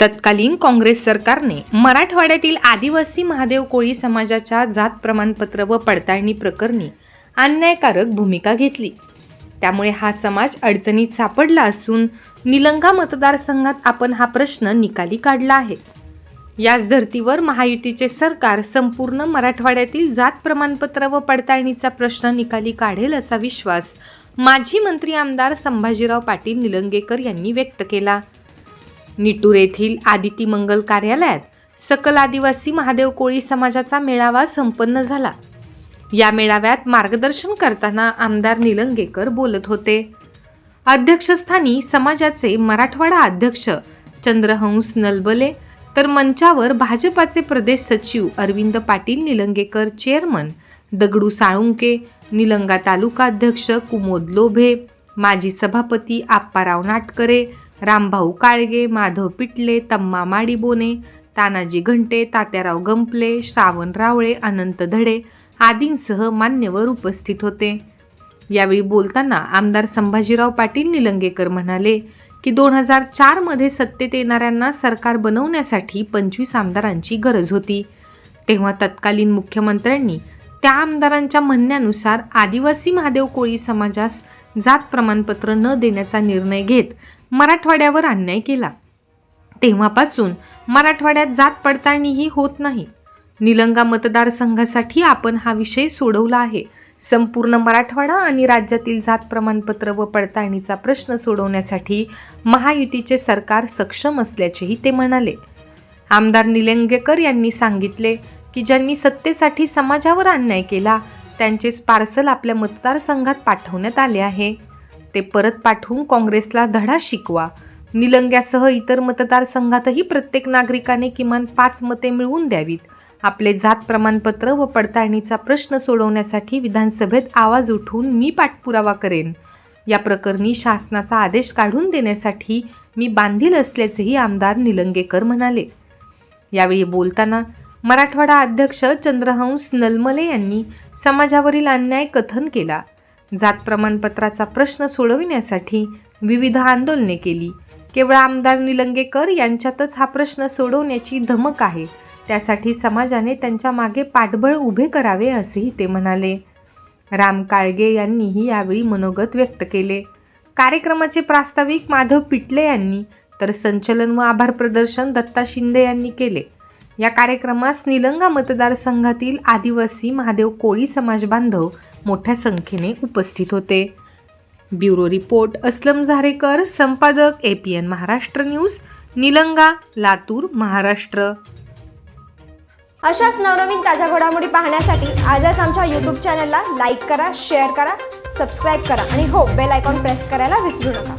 तत्कालीन काँग्रेस सरकारने मराठवाड्यातील आदिवासी महादेव कोळी समाजाच्या जात प्रमाणपत्र व पडताळणी प्रकरणी अन्यायकारक भूमिका घेतली. त्यामुळे हा समाज अडचणीत सापडला असून निलंगा मतदारसंघात आपण हा प्रश्न निकाली काढला आहे. याच धर्तीवर महायुतीचे सरकार संपूर्ण मराठवाड्यातील जात प्रमाणपत्र व पडताळणीचा प्रश्न निकाली काढेल असा विश्वास माजी मंत्री आमदार संभाजीराव पाटील निलंगेकर यांनी व्यक्त केला. निटूर येथील आदिती मंगल कार्यालयात सकल आदिवासी महादेव कोळी समाजाचा मेळावा संपन्न झाला. या मेळाव्यात मार्गदर्शन करताना आमदार निलंगेकर बोलत होते. अध्यक्षस्थानी समाजाचे मराठवाडा अध्यक्ष चंद्रहंस नलबले तर मंचावर भाजपाचे प्रदेश सचिव अरविंद पाटील निलंगेकर चेअरमन दगडू साळुंके निलंगा तालुका अध्यक्ष कुमोद लोभे माजी सभापती आप्पाराव नाटकरे रामभाऊ काळगे माधव पिटले तम्मा माडीबोने तानाजी घंटे तात्याराव गंपले श्रावण रावळे अनंत धडे आदींसह मान्यवर उपस्थित होते. यावेळी बोलताना आमदार संभाजीराव पाटील निलंगेकर म्हणाले की दोन हजार चारमध्ये सत्तेत येणाऱ्यांना सरकार बनवण्यासाठी पंचवीस आमदारांची गरज होती. तेव्हा तत्कालीन मुख्यमंत्र्यांनी त्या आमदारांच्या म्हणण्यानुसार आदिवासी महादेव कोळी समाजास जात प्रमाणपत्र न देण्याचा निर्णय घेत मराठवाड्यावर अन्याय केला. तेव्हापासून मराठवाड्यात जात पडताळणीही होत नाही. निलंगा मतदारसंघासाठी आपण हा विषय सोडवला आहे. संपूर्ण मराठवाडा आणि राज्यातील जात प्रमाणपत्र व पडताळणीचा प्रश्न सोडवण्यासाठी महायुतीचे सरकार सक्षम असल्याचेही ते म्हणाले. आमदार निलंगेकर यांनी सांगितले की ज्यांनी सत्तेसाठी समाजावर अन्याय केला त्यांचेच पार्सल आपल्या मतदारसंघात पाठवण्यात आले आहे. ते परत पाठवून काँग्रेसला धडा शिकवा. निलंग्यासह इतर मतदारसंघातही प्रत्येक नागरिकाने किमान पाच मते मिळवून द्यावीत. आपले जात प्रमाणपत्र व पडताळणीचा प्रश्न सोडवण्यासाठी विधानसभेत आवाज उठवून मी पाठपुरावा करेन. या प्रकरणी शासनाचा आदेश काढून देण्यासाठी मी बांधील असल्याचेही आमदार निलंगेकर म्हणाले. यावेळी बोलताना मराठवाडा अध्यक्ष चंद्रहंस नलमले यांनी समाजावरील अन्याय कथन केला. जात प्रमाणपत्राचा प्रश्न सोडविण्यासाठी विविध आंदोलने केली. केवळ आमदार निलंगेकर यांच्यातच हा प्रश्न सोडवण्याची धमक आहे. त्यासाठी समाजाने त्यांच्या मागे पाठबळ उभे करावे असेही ते म्हणाले. राम काळगे यांनीही यावेळी मनोगत व्यक्त केले. कार्यक्रमाचे प्रास्ताविक माधव पिटले यांनी तर संचलन व आभार प्रदर्शन दत्ता शिंदे यांनी केले. या कार्यक्रमास निलंगा मतदारसंघातील आदिवासी महादेव कोळी समाज बांधव मोठ्या संख्येने उपस्थित होते. ब्युरो रिपोर्ट असलम झारेकर संपादक A P N Maharashtra news Nilanga Latur Maharashtra. अशाच नवनवीन ताज्या घडामोडी पाहण्यासाठी आजच आमच्या यूट्यूब चॅनलला लाईक करा शेअर करा सबस्क्राईब करा आणि हो बेल आयकॉन प्रेस करायला विसरू नका.